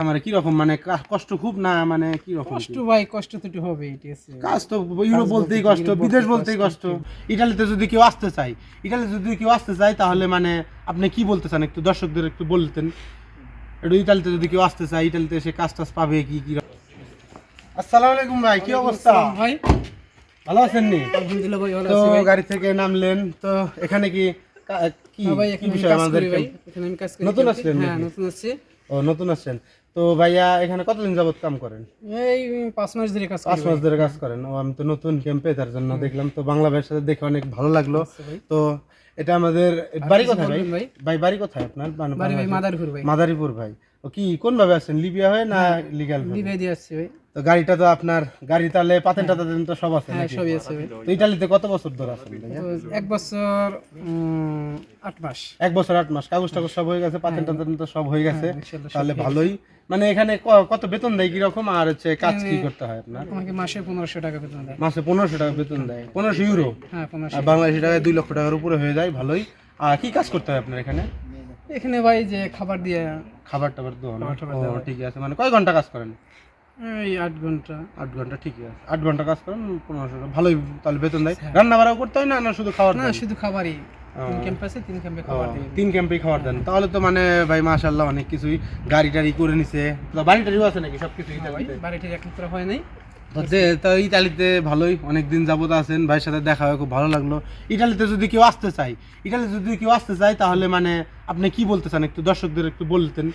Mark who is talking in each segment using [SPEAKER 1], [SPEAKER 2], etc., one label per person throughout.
[SPEAKER 1] মানে কি রকম মানে কষ্ট খুব না মানে কি রকম
[SPEAKER 2] কষ্ট ভাই কষ্ট তো একটু হবে
[SPEAKER 1] কাজ তো ইউরোপ বলতেই কষ্ট বিদেশ
[SPEAKER 2] বলতেই
[SPEAKER 1] কষ্ট। ইটালিতে যদি কেউ আসতে চায় ইটালিতে যদি কেউ আসতে চায় তাহলে মানে আপনি কি বলতে চান একটু? দর্শকদের একটু বলতেন। একটু ইটালিতে যদি কেউ আসতে চায় ইটালিতে এসে কাজ টাজ পাবে কি কি আসসালামু আলাইকুম ভাই কি অবস্থা?
[SPEAKER 2] ভাই।
[SPEAKER 1] ভালো আছেন নি?
[SPEAKER 2] আলহামদুলিল্লাহ ভাই ভালো
[SPEAKER 1] তো
[SPEAKER 2] আছি ভাই।
[SPEAKER 1] গাড়ি থেকে নামলেন তো এখানে কি কা-
[SPEAKER 2] হ্যাঁ
[SPEAKER 1] বিষয় আমাদের
[SPEAKER 2] এখানে আমি কাজ করি।
[SPEAKER 1] নতুন। আসলেন
[SPEAKER 2] হ্যাঁ নতুন আসছে।
[SPEAKER 1] ও নতুন আসছেন। তো ভাইয়া এখানে কতদিন যাবত কাম করেন?
[SPEAKER 2] এই পাঁচ মাস ধরে কাজ
[SPEAKER 1] পাঁচ মাস ধরে কাজ করেন। ও আমি তো নতুন ক্যাম্পে তার জন্য দেখলাম তো বাংলা ভাইয়ের সাথে দেখে অনেক ভালো লাগল। তো এটা আমাদের বাড়ি কোথায় ভাই?
[SPEAKER 2] ভাই?
[SPEAKER 1] বাড়ি কোথায় আপনার? বান-
[SPEAKER 2] বাড়ি ভাই মাদারপুর ভাই।
[SPEAKER 1] মাদারীপুর ভাই। ও কি কোন ভাবে আসছেন লিবিয়া হয়ে না লিগাল
[SPEAKER 2] লিভাই দিয়ে আসছে ভাই।
[SPEAKER 1] তো গাড়িটা তো আপনার গাড়ি তাহলে পাতেন টাতেন তো সব আছে
[SPEAKER 2] হ্যাঁ সবই আছে ভাই।
[SPEAKER 1] তো ইটালিতে কত বছর ধরে আছেন?
[SPEAKER 2] এক বছর উম, আট মাস।
[SPEAKER 1] এক বছর আট মাস। কাগজ টাগজ সব হয়ে গেছে পাতেন টাতেন তো সব হয়ে গেছে। তাহলে ভালোই। মানে এখানে কত বেতন দেয় কীরকম? আর হচ্ছে কাজ কি করতে হয় আপনার?
[SPEAKER 2] আমাকে মাসে পনেরোশো টাকা বেতন দেয়।
[SPEAKER 1] মাসে পনেরোশো টাকা বেতন দেয়। পনেরোশো ইউরো
[SPEAKER 2] হ্যাঁ পনেরোশো
[SPEAKER 1] আর বাংলাদেশি টাকায় দুই লক্ষ টাকার উপরে হয়ে যায় ভালোই। আর কি কাজ করতে হয় আপনার এখানে?
[SPEAKER 2] এখানে ভাই যে খাবার দিয়ে
[SPEAKER 1] খাবার টাবার দেওয়া ঠিকই আছে। মানে কয় ঘণ্টা কাজ করেন?
[SPEAKER 2] এই আট ঘণ্টা।
[SPEAKER 1] আট ঘণ্টা ঠিকই আছে। আট ঘণ্টা কাজ করেন পনেরোশো টাকা ভালোই তাহলে বেতন দেয়। রান্না বাড়াও করতে হয় না না শুধু খাবার
[SPEAKER 2] না শুধু খাবারই। তিন ক্যাম্প খাবার
[SPEAKER 1] দেন। তাহলে তো মানে ভাই মাশাল্লাহ অনেক কিছুই গাড়ি টাড়ি করে নিছে। বাড়ি টাড়িও আছে নাকি? সব কিছু
[SPEAKER 2] এখন পুরো হয় নাই।
[SPEAKER 1] তো ইটালিতে ভালোই অনেক দিন যাবত আছেন। ভাইয়ের সাথে দেখা হয় খুব ভালো লাগল। ইটালিতে যদি কেউ আসতে চায় ইটালিতে যদি কেউ আসতে চায় তাহলে মানে আপনি কি বলতে চান? একটু দর্শকদের একটু বলতেন।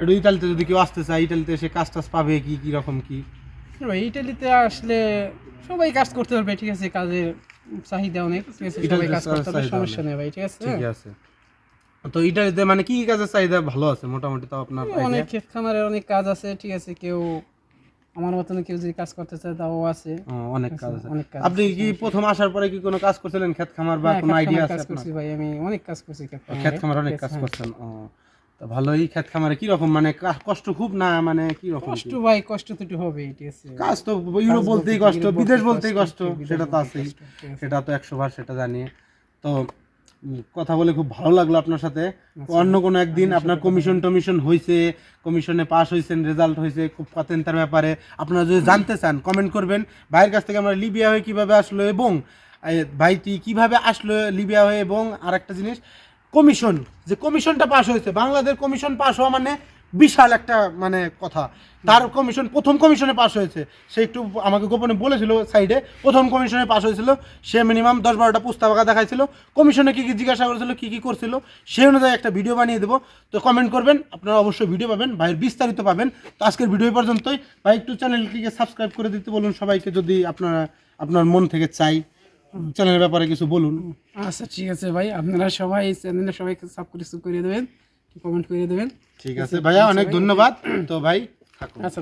[SPEAKER 1] একটু ইটালিতে যদি কেউ আসতে চায় ইটালিতে এসে কাজ টাজ পাবে কি কি রকম কি?
[SPEAKER 2] ভাই ইটালিতে আসলে সবাই কাজ করতে পারবে ঠিক আছে কাজের চাহিদা অনেক ঠিক আছে সবাই কাজ করতে সমস্যা নেই। ভাই ঠিক আছে?
[SPEAKER 1] ঠিকই আছে। তো ইটালিতে মানে কি কাজের চাহিদা? ভালো আছে মোটামুটি তো আপনার
[SPEAKER 2] অনেক ক্ষেত খামারে অনেক কাজ আছে ঠিক আছে কেউ আমার মতন কেউ যদি কাজ করতে চায় তাও আছে।
[SPEAKER 1] অনেক কাজ আছে আপনি কি প্রথম আসার পরে কি কোনো কাজ করছিলেন? ক্ষেত খামার বা
[SPEAKER 2] হ্যাঁ,
[SPEAKER 1] কোনো আইডিয়া আছে
[SPEAKER 2] কাজ
[SPEAKER 1] আপনার?
[SPEAKER 2] করছি ভাই আমি অনেক কাজ করছি ক্ষেত খামার
[SPEAKER 1] অনেক কাজ করছেন ও। তো ভালোই ক্ষেত খামারে কি রকম মানে কষ্ট খুব না মানে কি রকম
[SPEAKER 2] কষ্ট ভাই কষ্ট তো একটু হবে
[SPEAKER 1] কাজ তো ইউরোপ বলতেই কষ্ট বিদেশ
[SPEAKER 2] বলতেই
[SPEAKER 1] কষ্ট সেটা তো আছেই। সেটা তো একশো বার সেটা জানি। তো কথা বলে খুব ভালো লাগল আপনার সাথে।
[SPEAKER 2] আচ্ছা।
[SPEAKER 1] অন্য কোনো একদিন আপনার কমিশন টমিশন হয়েছে কমিশনে পাস হয়েছেন রেজাল্ট হয়েছে খুব পাতেন তার ব্যাপারে। আপনারা যদি জানতে চান কমেন্ট করবেন। ভাইয়ের কাছ থেকে আমরা লিবিয়া হয়ে কীভাবে আসলো এবং ভাইটি কীভাবে আসলো লিবিয়া হয়ে এবং আরেকটা জিনিস কমিশন, যে কমিশনটা পাস হয়েছে। বাংলাদেশ কমিশন পাস হওয়া মানে বিশাল একটা মানে কথা। তার কমিশন, প্রথম কমিশনে পাস হয়েছে। সে একটু আমাকে গোপনে বলেছিল সাইডে, প্রথম কমিশনে পাশ হয়েছিল। সে মিনিমাম দশ বারোটা পুস্তাবাকা দেখাইছিল। কমিশনে কী কী জিজ্ঞাসা করেছিল, কী কী করছিল সেই অনুযায়ী একটা ভিডিও বানিয়ে দেবো। তো কমেন্ট করবেন, আপনারা অবশ্যই ভিডিও পাবেন, ভাইয়ের বিস্তারিত পাবেন। তো আজকের ভিডিও পর্যন্তই। ভাই, একটু চ্যানেলটিকে সাবস্ক্রাইব করে দিতে বলুন সবাইকে, যদি আপনারা, আপনার মন থেকে চাই। চ্যানেলের ব্যাপারে কিছু বলুন।
[SPEAKER 2] আচ্ছা ঠিক আছে ভাই। আপনারা সবাই এই চ্যানেলে সবাই সাবস্ক্রাইব করে দেবেন কমেন্ট করে দেবেন।
[SPEAKER 1] ঠিক আছে। ভাইয়া অনেক ধন্যবাদ। তো ভাই থাকুন।
[SPEAKER 2] আচ্ছা